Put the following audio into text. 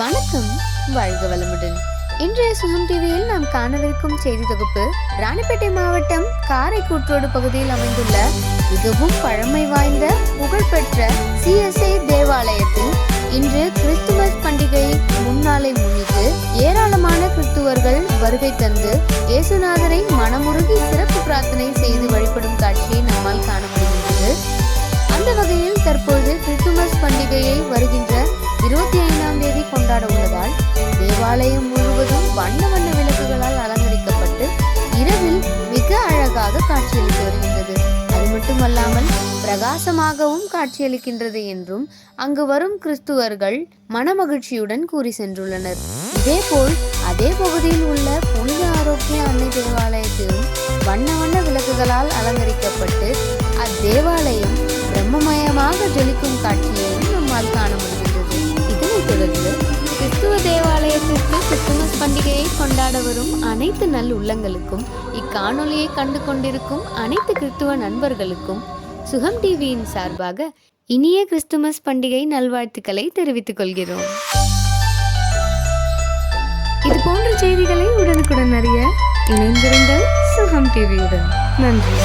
வணக்கம். வாழ்க வளமுடன். இன்றைய சுகம் டிவியில் நாம் காணவிருக்கும் செய்தி தொகுப்பு ராணிப்பேட்டை மாவட்டம் காரைக்கூற்றோடு பகுதியில் அமைந்துள்ள மிகவும் பழமை வாய்ந்த புகழ்பெற்ற சிஎஸ்ஐ தேவாலயத்தில் இன்று கிறிஸ்துமஸ் பண்டிகை முன்னாளை முன்னிட்டு ஏராளமான கிறிஸ்துவர்கள் வருகை தந்து இயேசுநாதரை மனமுருகி சிறப்பு பிரார்த்தனை செய்து ஐந்தாம் தேதி கொண்டாட உள்ளதால் தேவாலயம் முழுவதும் வண்ண வண்ண விளக்குகளால் அலங்கரிக்கப்பட்டு இரவில் மிக அழகாக காட்சியளித்து வருகின்றது. அது மட்டுமல்லாமல் பிரகாசமாகவும் காட்சியளிக்கின்றது என்றும் அங்கு வரும் கிறிஸ்துவர்கள் மனமகிழ்ச்சியுடன் கூறி சென்றுள்ளனர். இதேபோல் அதே பகுதியில் உள்ள புனித ஆரோக்கிய அன்னை தேவாலயத்திலும் வண்ண வண்ண விளக்குகளால் அலங்கரிக்கப்பட்டு அத்தேவாலயம் பிரம்மமயமாக ஜொலிக்கும் காட்சியையும் நம்மால் காண முடியும் வரும் அனைத்து நல் உள்ளங்களுக்கும் இக்காணொலியை கண்டு கொண்டிருக்கும் அனைத்து கிறிஸ்துவ நண்பர்களுக்கும் சுகம் டிவியின் சார்பாக இனிய கிறிஸ்துமஸ் பண்டிகை நல்வாழ்த்துக்களை தெரிவித்துக் கொள்கிறோம். இது போன்ற செய்திகளை உடனுக்குடன் அறிய இணைந்திருங்கள் சுகம் டிவியுடன். நன்றி.